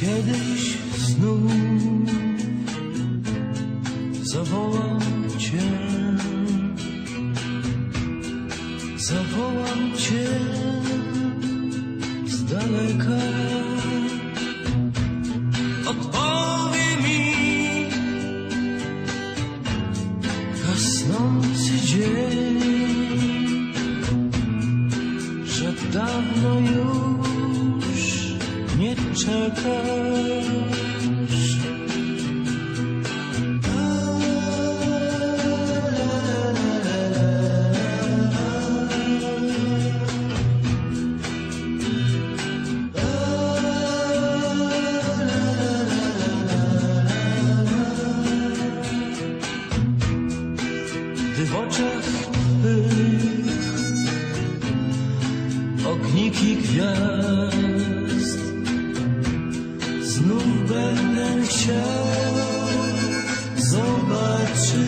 kiedyś znów zawołam Cię, zawołam Cię z daleka. Odpowie mi gasnący dzień, że dawno już czekasz. W oczach Twych ogniki gwiazd zobaczyć.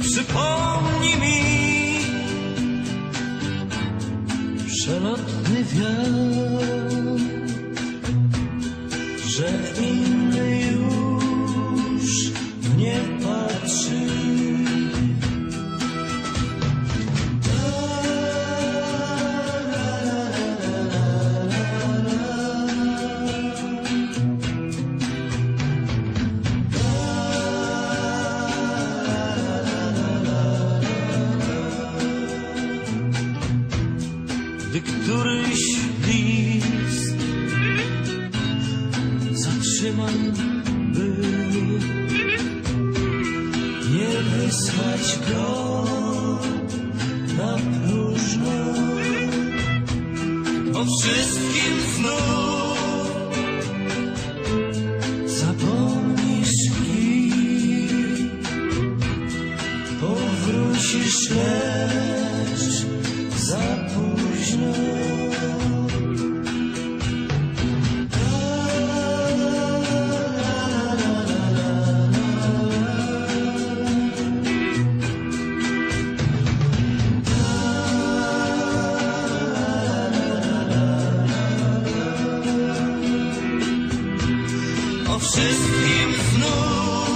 Przypomnij mi przelotny wiatr, że któryś list zatrzymam, by nie wysłać go na próżno. O wszystkim znów zapomnisz i powrócisz, lecz wszystkim znów